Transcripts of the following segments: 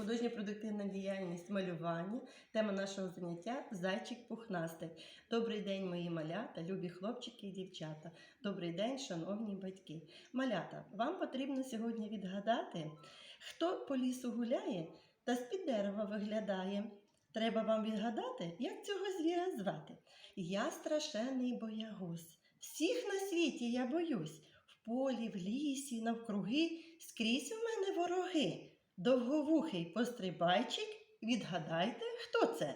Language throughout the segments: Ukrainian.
Художньо-продуктивна діяльність малювання. Тема нашого заняття зайчик пухнастик. Добрий день, мої малята, любі хлопчики і дівчата. Добрий день, шановні батьки. Малята, вам потрібно сьогодні відгадати, хто по лісу гуляє та з-під дерева виглядає. Треба вам відгадати, як цього звіра звати. Я страшенний боягуз. Всіх на світі я боюсь. В полі, в лісі, навкруги, скрізь у мене вороги. Довговухий пострибайчик, відгадайте, хто це?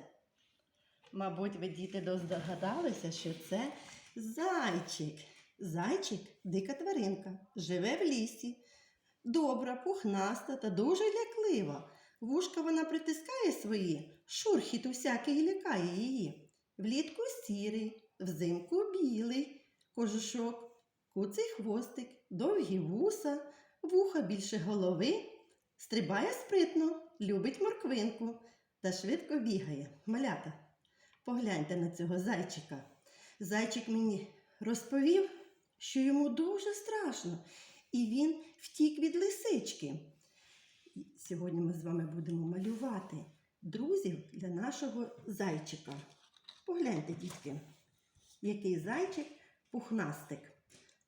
Мабуть, ви діти здогадалися, що це зайчик. Зайчик дика тваринка, живе в лісі. Добра, пухнаста та дуже ляклива. Вушка вона притискає свої, шурхіт усякий лякає її. Влітку сірий, взимку білий, кожушок, куций хвостик, довгі вуса, вуха більше голови. Стрибає спритно, любить морквинку та швидко бігає. Малята, погляньте на цього зайчика. Зайчик мені розповів, що йому дуже страшно, і він втік від лисички. Сьогодні ми з вами будемо малювати друзів для нашого зайчика. Погляньте, дітки, який зайчик пухнастик.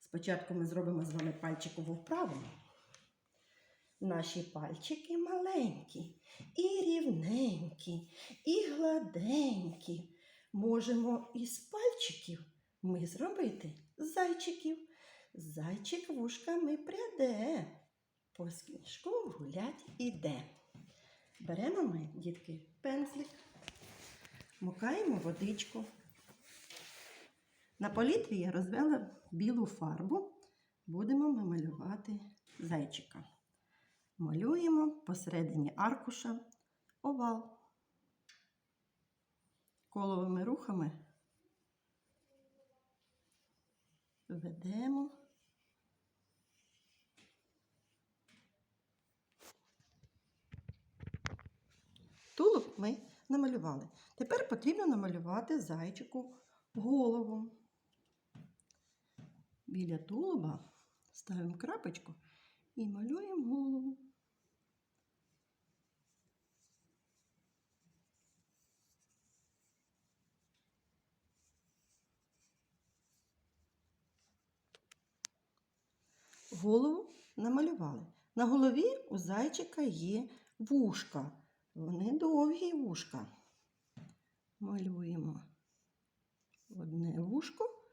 Спочатку ми зробимо з вами пальчикову вправу. Наші пальчики маленькі, і рівненькі, і гладенькі. Можемо із пальчиків ми зробити зайчиків. Зайчик вушками пряде, по сніжку гулять іде. Беремо ми, дітки, пензлик, мукаємо водичку. На політві я розвела білу фарбу. Будемо ми малювати зайчика. Малюємо посередині аркуша овал. Коловими рухами ведемо. Тулуб ми намалювали. Тепер потрібно намалювати зайчику голову. Біля тулуба ставимо крапочку і малюємо голову. Голову намалювали. На голові у зайчика є вушка. Вони довгі вушка. Малюємо одне вушко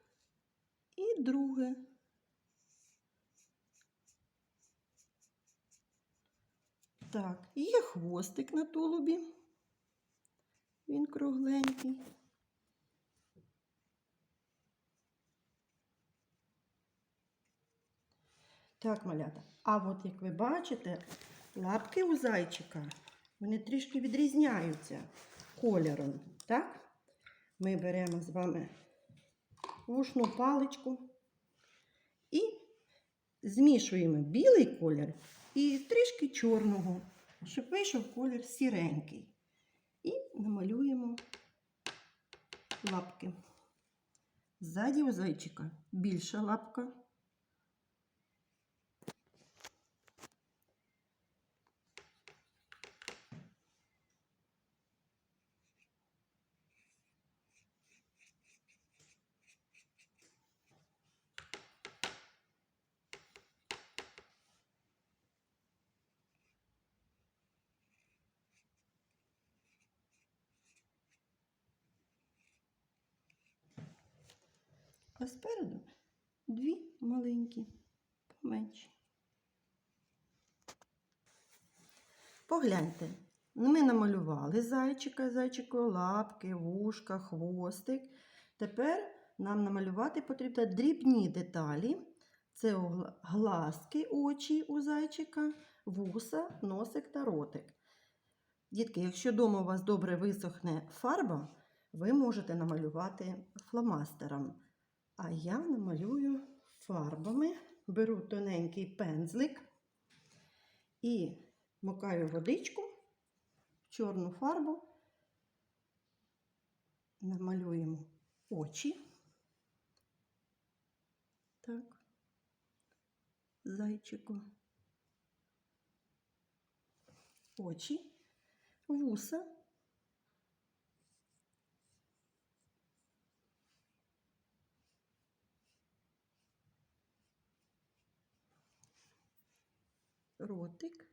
і друге. Так, є хвостик на тулубі. Він кругленький. Так, малята. А от як ви бачите, лапки у зайчика, вони трішки відрізняються кольором. Так? Ми беремо з вами вушну паличку і змішуємо білий колір і трішки чорного, щоб вийшов колір сіренький. І намалюємо лапки. Ззаді у зайчика більша лапка. А спереду дві маленькі, поменші. Погляньте, ми намалювали зайчика, зайчику лапки, вушка, хвостик. Тепер нам намалювати потрібно дрібні деталі. Це глазки, очі у зайчика, вуса, носик та ротик. Дітки, якщо вдома у вас добре висохне фарба, ви можете намалювати фломастером. А я намалюю фарбами, беру тоненький пензлик і макаю водичку в чорну фарбу, намалюємо очі. Так, зайчику. Очі. вуса. Ротик.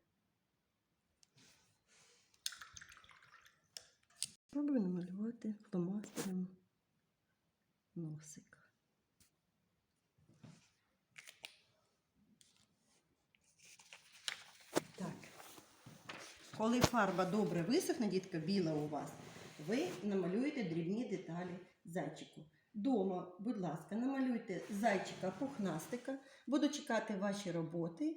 Спробую намалювати фломастером носик. Так. Коли фарба добре висохне, дітка біла у вас, ви намалюєте дрібні деталі зайчику. Дома, будь ласка, намалюйте зайчика пухнастика. Буду чекати ваші роботи.